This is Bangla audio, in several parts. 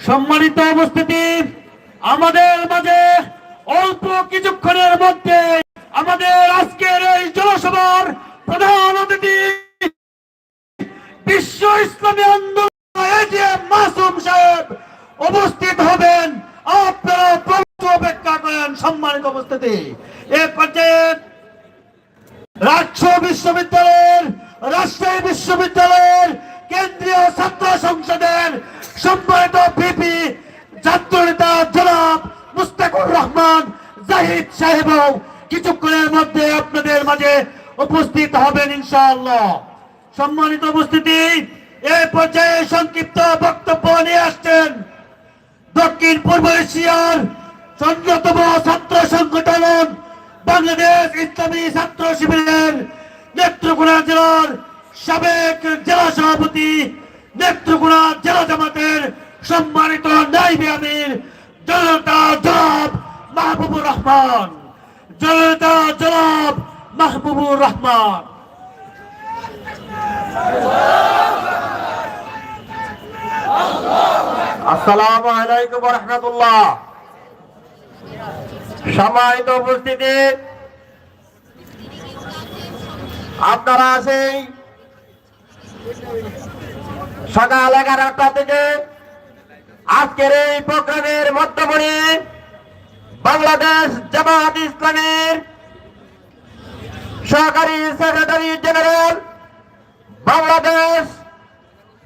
সম্মানিত উপস্থিতি জাহিদ সাহেব কিছুক্ষণের মধ্যে আপনাদের মাঝে উপস্থিত হবেন ইনশাআল্লাহ। সম্মানিত উপস্থিতি এই পর্যায়ে সংক্ষিপ্ত বক্তব্য নিয়ে আসছেন দক্ষিণ পূর্ব এশিয়ার অন্যতম ছাত্র সংগঠন বাংলাদেশ ইসলামী ছাত্র শিবিরের নেত্রকোনা জেলার সাবেক জেলা সভাপতি, নেত্রকোনা জেলা জামাতের সম্মানিত নাইবি আমির জনতা জনাব মাহবুবুর রহমান। জনতা, জনাব মাহবুবুর রহমান। আসসালামু আলাইকুম রহমতুল্লাহ। উপস্থিতি। আপনারা সকাল এগারোটা থেকে। আজকের এই প্রোগ্রামের মধ্যমণি বাংলাদেশ জামাত ইসলামের সহকারী সেক্রেটারি জেনারেল, বাংলাদেশ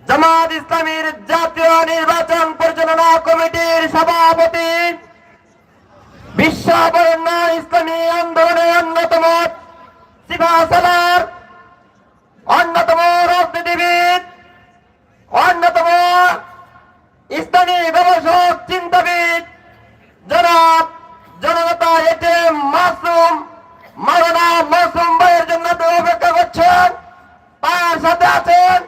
জামাত ইসলামীর জাতীয় নির্বাচন পরিচালনা কমিটির সভাপতি। বিশ্ববরণ্য ইসলামী আন্দোলনের অন্যতম সিফাসালার অন্যতম রাজনীতিবিদ, অন্যতম ইসলামী গবেষক, চিন্তাবিদ জনাব জনতা এটিএম মাসুম মারানা মাসুম ভাইয়ের জন্য অপেক্ষা করছেন। তার সাথে আছেন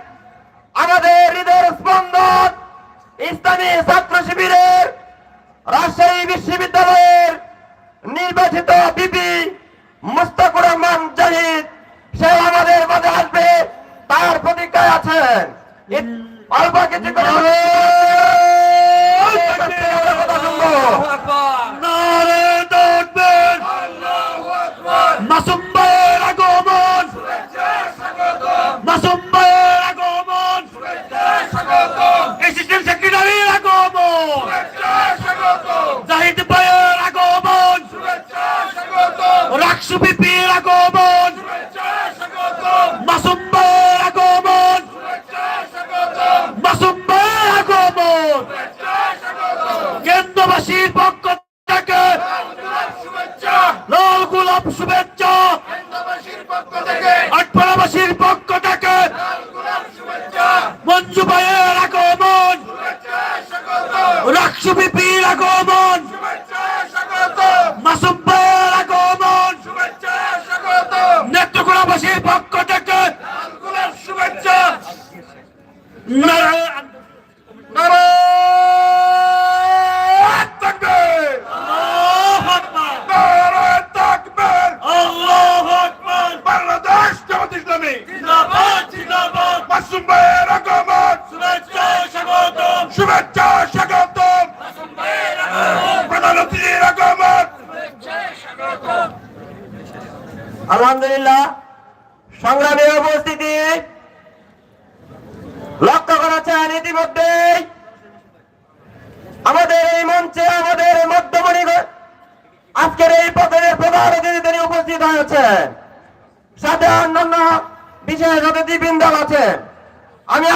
আমাদের হৃদয়ের স্পন্দন ইসলামী ছাত্র শিবিরের রাজশাহী বিশ্ববিদ্যালয়ের নির্বাচিত বিপি মুস্তাকুর রহমান জাহিদ সে আমাদের মাঝে আসবে তার প্রতীক্ষায় আছেন। অল্প কিছু করে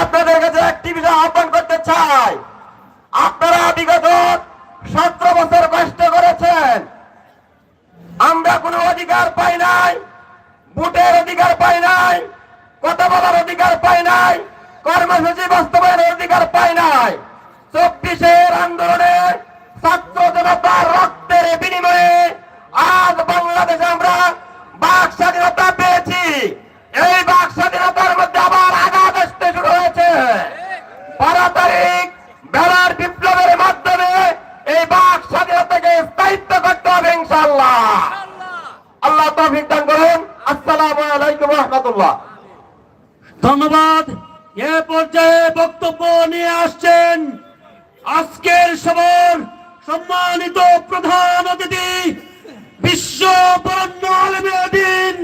আপনাদের কাছে একটি বিষয় আহ্বান করতে চাই। আপনারা বিগত সতেরো বছর কষ্ট করেছেন। আমরা কোনো অধিকার পাই নাই, ভোটের অধিকার পাই নাই, কথা বলার অধিকার পাই নাই, কর্মসূচি বাস্তবায়নের অধিকার পাই নাই। চব্বিশের আন্দোলনে ছাত্র জনতার রক্তের বিনিময়ে আজ বাংলাদেশে আমরা বাক স্বাধীনতা পেয়েছি। এই বাক স্বাধীনতার মধ্যে আবার আঘাত আসতে শুরু হয়েছে বারো তারিখ বেলার বিপ্লবের মাধ্যমে এই বাক স্বাধীনতাকে স্থায়িত্ব করতে হবে ইনশাল্লাহ আল্লাহ তৌফিক দান করুন। আসসালামু আলাইকুম রহমতুল্লাহ। ধন্যবাদ। এ পর্যায়ে বক্তব্য নিয়ে আসছেন আজকের সবার সম্মানিত প্রধান অতিথি, বিশ্ব বরণ্য আলমীর দিন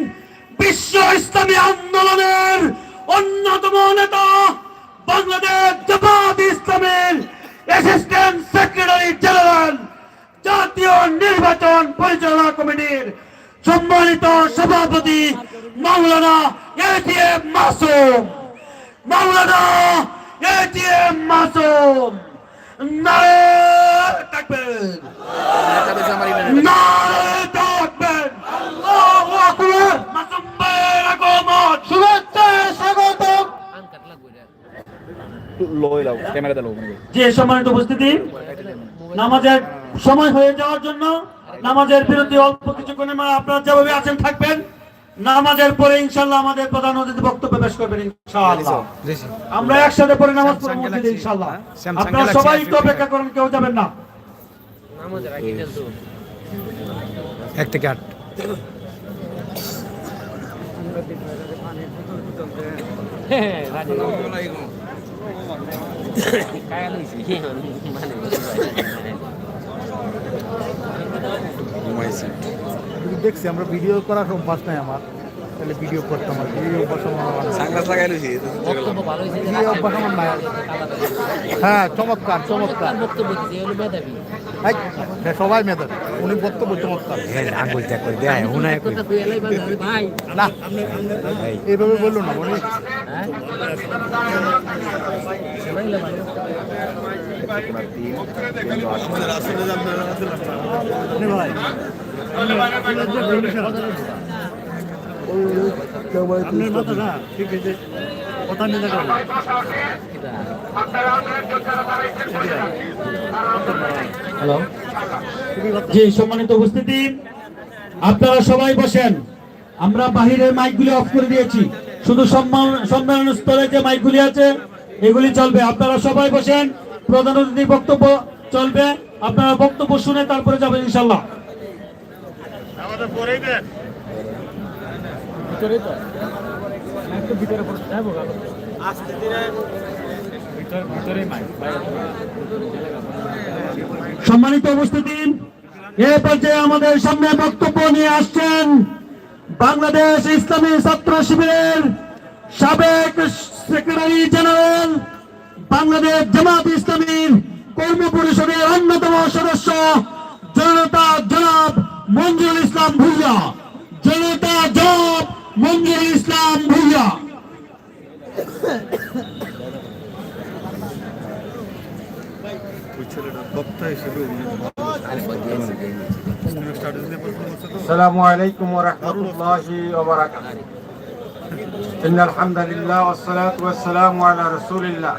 বিশ্ব ইসলামী আন্দোলনের অন্যতম নেতা বাংলাদেশ জামাত ইসলামের অ্যাসিস্ট্যান্ট সেক্রেটারি জেনারেল জাতীয় নির্বাচন পরিচালনা কমিটির সম্মানিত সভাপতি মাওলানা এটিএম মাসুম। মাওলানা এটিএম মাসুম। নারে তাকবীর নারে লই লাও ক্যামেরাতে লাও যে সম্মানিত উপস্থিতি নামাজের সময় হয়ে যাওয়ার জন্য নামাজের বিরতি অল্প কিছুক্ষণের মধ্যে আপনারা যেভাবে আছেন থাকবেন নামাজের পরে ইনশাল্লাহ আমাদের প্রধান অতিথি বক্তব্য পেশ করবেন ইনশাআল্লাহ। আমরা একসাথে পরে নামাজ পড়ব মসজিদে ইনশাআল্লাহ। আপনারা সবাই একটু অপেক্ষা করেন কেউ যাবেন না। এক থেকে আট ঘুমাইছি দেখছি আমরা ভিডিও করার অভ্যাস নাই আমার। তাহলে ভিডিও করতাম আর ভিডিও অভ্যাস আমার সাংলাস লাগাই লইছি ভিডিও অভ্যাস আমার নাই। হ্যাঁ চমৎকার চমৎকার। এই, হ্যাঁ, সবাই মেধার উনি বক্তব্য চমৎকার। না এইভাবে বলল না উনি ভাই। আপনার ঠিক আছে। হ্যালো জি সম্মানিত উপস্থিতি। আপনারা সবাই বসেন। আমরা বাহিরের মাইকগুলি অফ করে দিয়েছি। শুধু সম্মান সম্মেলন স্থলে যে মাইকগুলি আছে এগুলি চলবে। আপনারা সবাই বসেন। প্রধান অতিথি বক্তব্য চলবে। আপনারা বক্তব্য শুনে তারপরে যাবেন ইনশাল্লাহ সম্মানিত উপস্থিতি, এ পর্যায়ে আমাদের সামনে বক্তব্য নিয়ে আসছেন বাংলাদেশ ইসলামী ছাত্র শিবিরের সাবেক সেক্রেটারি জেনারেল, বাংলাদেশ জামাত ইসলামীর কর্ম পরিষদের অন্যতম সদস্য, জনতা জনাব মঞ্জুর ইসলাম ভুইয়া। জনতা জনাব মঞ্জুর ইসলাম ভুইয়া السلام عليكم ورحمة الله وبركاته إن الحمد لله والصلاة والسلام على رسول الله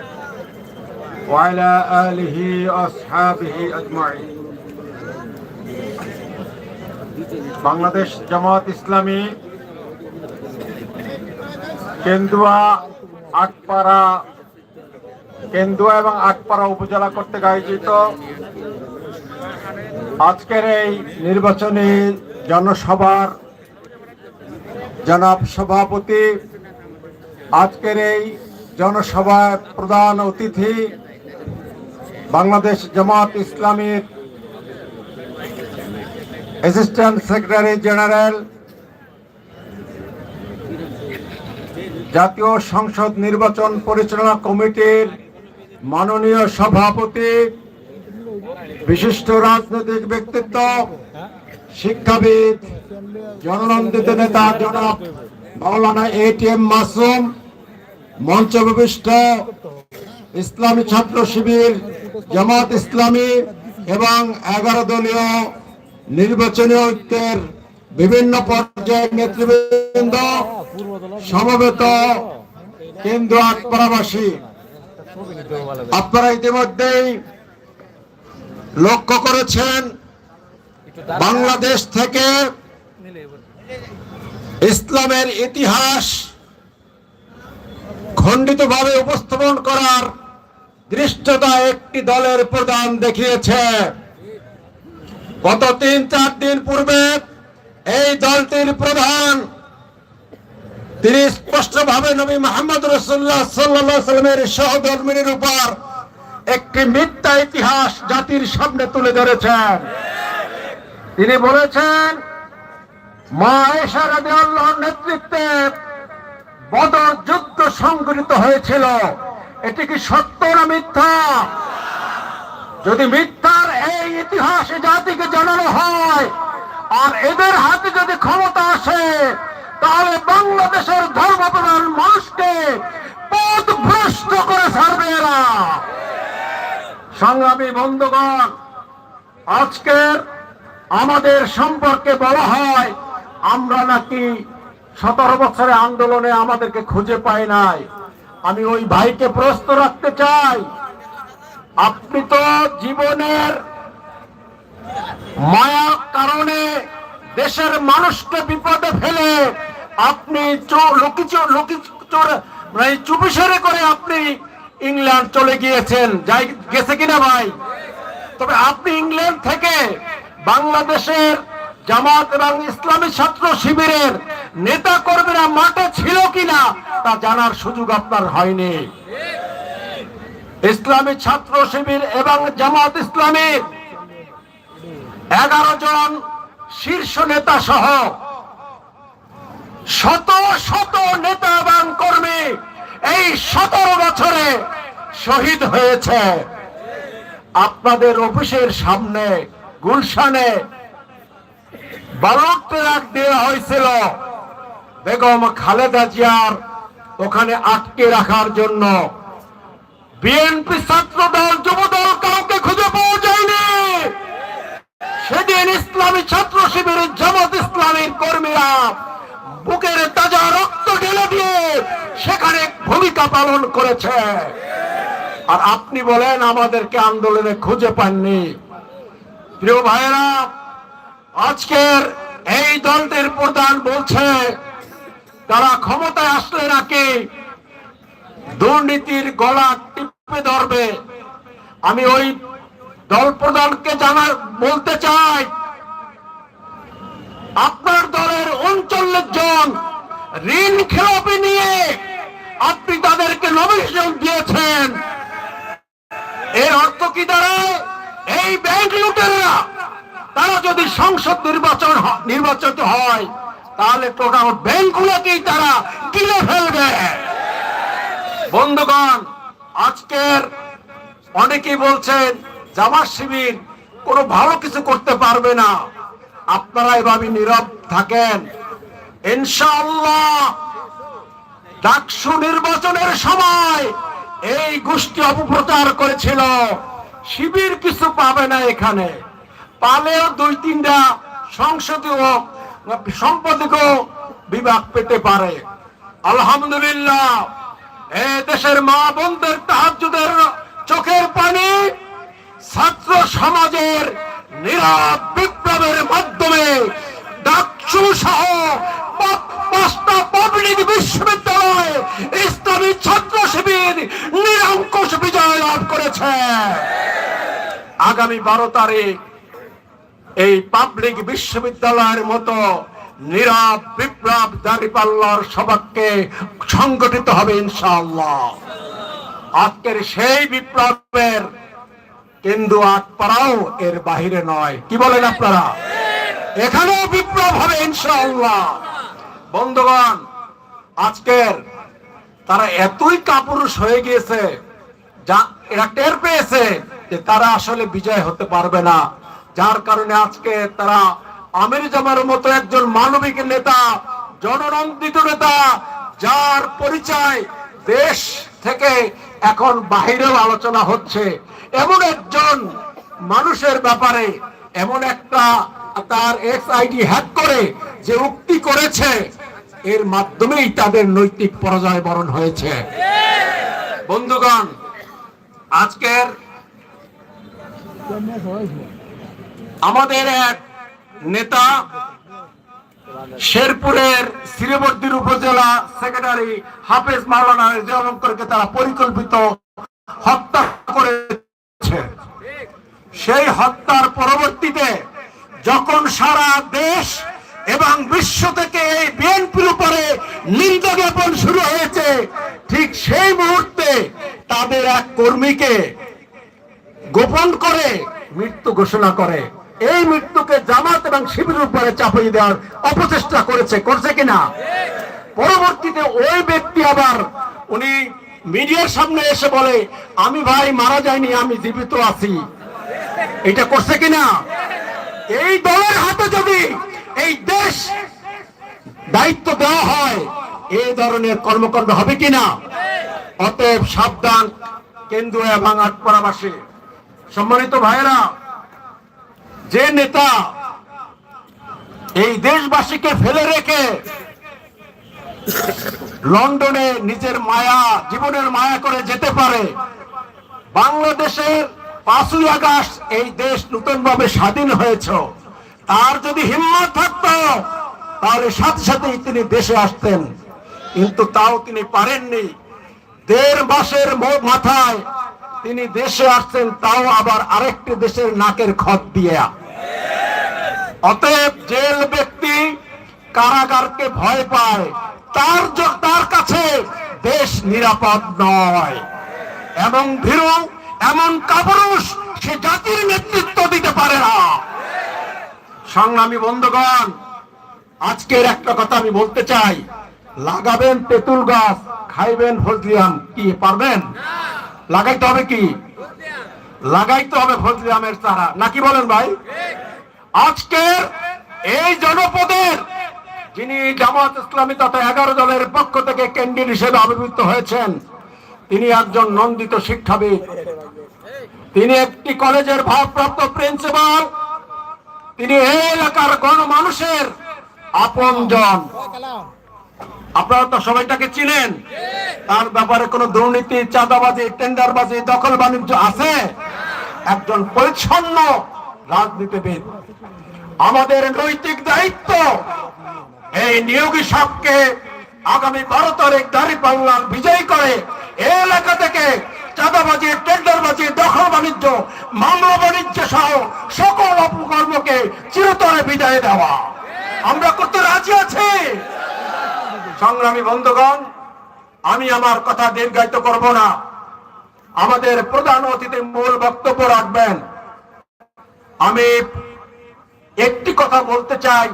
وعلى آله وأصحابه أجمعين বাংলাদেশ জামাত ইসলামী কেন্দুয়া আটপাড়া কেন্দুয়া এবং আটপাড়া উপজেলা কর্তৃক আয়োজিত আজকের এই নির্বাচনী জনসভার জনাব সভাপতি, আজকের এই জনসভার প্রধান অতিথি বাংলাদেশ জামাত ইসলামীর অ্যাসিস্ট্যান্ট সেক্রেটারি জেনারেল, জাতীয় সংসদ নির্বাচন পরিচালনা কমিটির মাননীয় সভাপতি, বিশিষ্ট রাজনৈতিক ব্যক্তিত্ব, শিক্ষাবিদ, জননন্দিত নেতা জনাব মাওলানা এটিএম মাসুম মঞ্চ বিশিষ্ট ইসলামী ছাত্র শিবির, জামাত ইসলামী এবং এগারো দলীয় নির্বাচনী ঐক্যের বিভিন্ন পর্যায়ের নেতৃবৃন্দ, সমবেত কেন্দ্র আটপাড়াবাসী আপনারা ইতিমধ্যেই লক্ষ্য করেছেন, বাংলাদেশ থেকে ইসলামের ইতিহাস খণ্ডিতভাবে উপস্থাপন করার দৃষ্টতা একটি দলের প্রধান দেখিয়েছে। গত তিন চার দিন পূর্বে এই দলটির প্রধান তিনি স্পষ্টভাবে নবী মোহাম্মদ রসুল্লাহ সাল্লাহ সাল্লামের সহধর্মিনীর উপর একটি মিথ্যা ইতিহাস জাতির সামনে তুলে ধরেছেন। তিনি বলেছেন, মা নেতৃত্বে বদর যুদ্ধ সংগঠিত হয়েছিল। এটি কি সত্য না মিথ্যা? যদি মিথ্যার এই ইতিহাসে জাতিকে জানানো হয়, আর এদের হাতে যদি ক্ষমতা আসে তাহলে বাংলাদেশের ধর্মপ্রধান মানুষকে পথ ভ্রষ্ট করে ছাড়বে এরা। সংগ্রামী বন্ধুগণ, আজকের আমাদের সম্পর্কে বলা হয়, আমরা নাকি সতেরো বছরের আন্দোলনে আমাদেরকে খুঁজে পাই নাই। আমি ওই ভাইকে প্রশ্ন রাখতে চাই, আপনি তো জীবনের মায়া কারণে দেশের মানুষকে বিপদে ফেলে। আপনি মানে চুপিসারে করে আপনি ইংল্যান্ড চলে গিয়েছেন। যাই গেছে কিনা ভাই? তবে আপনি ইংল্যান্ড থেকে বাংলাদেশের জামাত এবং ইসলামী ছাত্র শিবিরের নেতা কর্মীরা মাঠে ছিল কিনা তা জানার সুযোগ আপনার হয়নি। ইসলামী ছাত্র শিবির এবং জামাত ইসলামীর এগারো জন শীর্ষ নেতা সহ শত শত নেতা এবং কর্মী এই সতেরো বছরে শহীদ হয়েছে। আপনাদের অফিসের সামনে, গুলশানে বালক ট্রাক দেওয়া হয়েছিল বেগম খালেদা জিয়ার ওখানে আটকে রাখার জন্য। বিএনপি ছাত্র দল যুব কাউকে খুঁজে সেদিন ইসলামী ছাত্র শিবিরের জামাত ইসলামীর কর্মীরা বুকের তাজা রক্ত ঢেলে দিয়ে সেখানে ভূমিকা পালন করেছে। আর আপনি বলেন, আমাদেরকে আন্দোলনে খুঁজে পাননি। প্রিয় ভাইয়েরা, আজকের এই দলটির প্রধান বলছে, তারা ক্ষমতায় আসলে নাকি দুর্নীতির গলা টিপে ধরবে। আমি ওই দল প্রধানকে জানা বলতে চাই, আপনার দলের উনচল্লিশ জন ঋণ খেলাপি নিয়ে আপনি তাদেরকে নমিনেশন দিয়েছেন। এর অর্থ কি দাঁড়ায়? এই ব্যাংক লুটেরা, তারা যদি সংসদ নির্বাচন নির্বাচিত হয়, তাহলে টোটাল ব্যাংকগুলোকেই তারা কিনে ফেলবে। বন্ধুগণ, আজকের অনেকেই বলছেন জামাত শিবির কোনো ভালো কিছু করতে পারবে না। আপনারা এভাবে নীরব থাকেন। ইনশাআল্লাহ ডাকসু নির্বাচনের সময় এই গোষ্ঠী অপপ্রচার করেছিল। শিবির কিছু পাবে না এখানে। পালেও দুই তিনটা সংসদীয় সম্পাদকীয় বিভাগ পেতে পারে। আলহামদুলিল্লাহ, এ দেশের মা বোনদের তাহাজুদের চোখের পানি ছাত্র সমাজের নীরব বিপ্লবের মাধ্যমে ডাকসু সহ পাঁচটা পাবলিক বিশ্ববিদ্যালয় ইসলামী ছাত্র শিবির নিরঙ্কুশ বিজয় লাভ করেছে। আগামী বারো তারিখ এই পাবলিক বিশ্ববিদ্যালয়ের মতো নীরব বিপ্লব দাঁড়িপাল্লার সবাককে সংগঠিত হবে ইনশাআল্লাহ। আজকের সেই বিপ্লবের কেন্দ্র আটপাড়াও এর বাহিরে নয়। কি বলেন আপনারা? এখানেও বিপ্লব হবে, ইনশাআল্লাহ। বন্ধুগণ, আজকের তারা এতই কাপুরুষ হয়ে গিয়েছে, যা এরা টের পেয়েছে যে তারা আসলে বিজয় হতে পারবে না। যার কারণে আজকে তারা আমির জামার মতো একজন মানবিক নেতা জননন্দিত নেতা, যার পরিচয় দেশ থেকে এখন বাহিরেও আলোচনা হচ্ছে। এমন একজন মানুষের ব্যাপারে এমন একটা তার এক্স আইডি হ্যাক করে যে উক্তি করেছে, এর মাধ্যমেই তাদের নৈতিক পরাজয় বরণ হয়েছে। বন্ধুগণ, আজকের আমাদের এক নেতা শেরপুরের শ্রীবর্দীর উপজেলা সেক্রেটারি হাফেজ মাওলানা রেজাউলকরকে তারা পরিকল্পিত হত্যা করেছে। সেই হত্যার পরবর্তীতে যখন সারা দেশ এবং বিশ্ব থেকে এই বিএনপির উপরে নিন্দা জ্ঞাপন শুরু হয়েছে, ঠিক সেই মুহূর্তে তাদের এক কর্মীকে গোপন করে মৃত্যু ঘোষণা করে। এই মৃত্যুকে জামাত এবং শিবিরের উপরে চাপিয়ে দেওয়ার অপচেষ্টা করেছে, করছে কিনা? পরবর্তীতে ওই ব্যক্তি আবার উনি মিডিয়ার সামনে এসে বলে, আমি ভাই, মারা যাইনি আমি জীবিত আছি। এটা করছে কিনা? এই দলের হাতে যদি এই দেশ দায়িত্ব দেওয়া হয় এই ধরনের কর্মকাণ্ড হবে কিনা? অতএব সাবধান কেন্দ্র এবং আটপাড়াবাসী। সম্মানিত ভাইয়েরা যে নেতা এই দেশবাসীকে ফেলে রেখে লন্ডনে নিজের মায়া, জীবনের মায়া করে যেতে পারে, বাংলাদেশের পাঁচই আগস্ট এই দেশ নতুন ভাবে স্বাধীন হয়েছে। তার যদি হিম্মত থাকত, তাহলে সাথে সাথেই তিনি দেশে আসতেন। কিন্তু তাও তিনি পারেননি। দেড় মাসের মাথায় তিনি দেশে আসছেন, তাও আবার আরেকটি দেশের নাকের খত দিয়ে। অতএব জেল ব্যক্তি কারাগারকে ভয় পায়, তার তার কাছে দেশ নিরাপদ নয়। এবং ভীরু, এমন কাপুরুষ, সে জাতির নেতৃত্ব দিতে পারে না। সংগ্রামী বন্ধুগণ, আজকের একটা কথা আমি বলতে চাই। লাগাবেন তেঁতুল গাছ, খাইবেন ফজলিয়াম কি, পারবেন? লাগাইতে হবে কি? লাগাইতে হবে ফজলিয়ামের চারা। নাকি বলেন ভাই? আজকের এই জনপদের যিনি জামাত ইসলামী তথা এগারো দলের পক্ষ থেকে ক্যান্ডিডেট হিসেবে আবির্ভূত হয়েছেন, তিনি একজন নন্দিত শিক্ষাবিদ। তিনি একটি কলেজের ভারপ্রাপ্ত প্রিন্সিপাল। তিনি এই এলাকার গণমানুষের আপনজন। আপনারা তো সবাই তাকে চিনেন। তার ব্যাপারে কোনো দুর্নীতি, চাঁদাবাজি, টেন্ডারবাজি, দখল বাণিজ্য আছে? একজন পরিচ্ছন্ন রাজনীতিবিদ। আমাদের নৈতিক দায়িত্ব। এই নিয়োগী সবকে আগামী বারো তারিখ দাঁড়ি পাল্লার বিজয় করে এই এলাকা থেকে চাঁদাবাজি, টেন্ডারবাজি, দখল বাণিজ্য, মামলা বাণিজ্য সহ সকল অপকর্মকে চিরতরে বিদায় দেওয়া। আমরা করতে রাজি আছি? সংগ্রামী বন্ধুগণ, আমি আমার কথা দীর্ঘায়িত করব না। আমাদের প্রধান অতিথি মূল বক্তব্য রাখবেন। আমি একটি কথা বলতে চাই।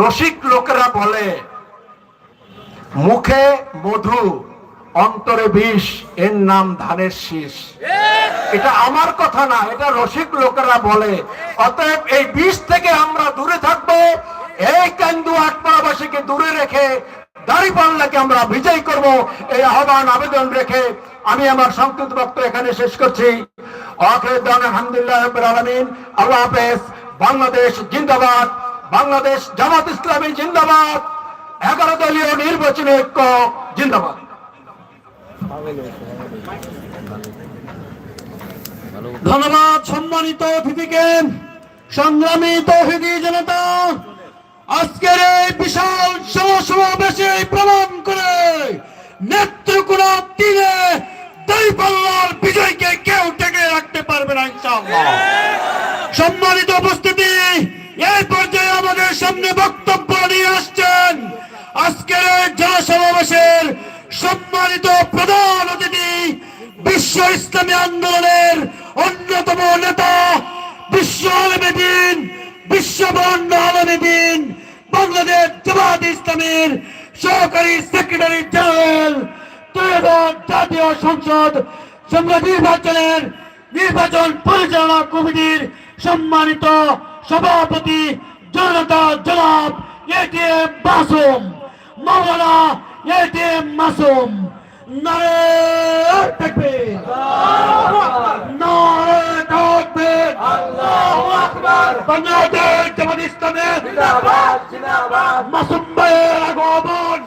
রসিক লোকেরা বলে, মুখে মধু, অন্তরে বিষ, এর নাম ধানের শীষ। এটা আমার কথা না, এটা রসিক লোকেরা বলে। অতএব এই বিষ থেকে আমরা দূরে থাকব। এই কেন্দু আটপাড়াবাসীকে দূরে রেখে দাড়ি পাল্লাকে আমরা বিজয় করব, এই আহ্বান, আবেদন রেখে আমি আমার সংক্ষিপ্ত বক্তব্য এখানে শেষ করছি। আলহামদুলিল্লাহ হাফেজ। বাংলাদেশ জিন্দাবাদ। বাংলাদেশ জামাত ইসলামী জিন্দাবাদ। এগারো দলীয় নির্বাচনী ঐক্য জিন্দাবাদ। ধন্যবাদ সম্মানিত অতিথিকে। সংগ্রামী তৌহিদি জনতা। আজকের এই বিশাল সমাবেশে প্রমাণ করে নেত্রকোনা তীরে দাঁড়িপাল্লার বিজয়কে কেউ টেকে রাখতে পারবে না, ইনশাআল্লাহ। সম্মানিত উপস্থিতি, এই পর্যায়ে আমাদের সামনে বক্তব্য নিয়ে আসছেন আজকের এই জনসমাবেশের সম্মানিত প্রধান অতিথি, বিশ্ব ইসলামী আন্দোলনের অন্যতম নেতা, বিশ্ব আলমদিন বিশ্ব বন্ধ আলমদিন বাংলাদেশ জামাত ইসলামের সহকারী সেক্রেটারি জেনারেল ত্রয়োদশ জাতীয় সংসদ সংসদ নির্বাচনের নির্বাচন পরিচালনা কমিটির সম্মানিত সভাপতি জনতা জনাব এটিএম মাসুম মাওলানা এটিএম মাসুম। নারে তাকবীর নারে তাকবীর আল্লাহু আকবার বাংলাদেশ জামাত ইসলামের জিন্দাবাদ জিন্দাবাদ মাসুম ভাইয়ের আগমন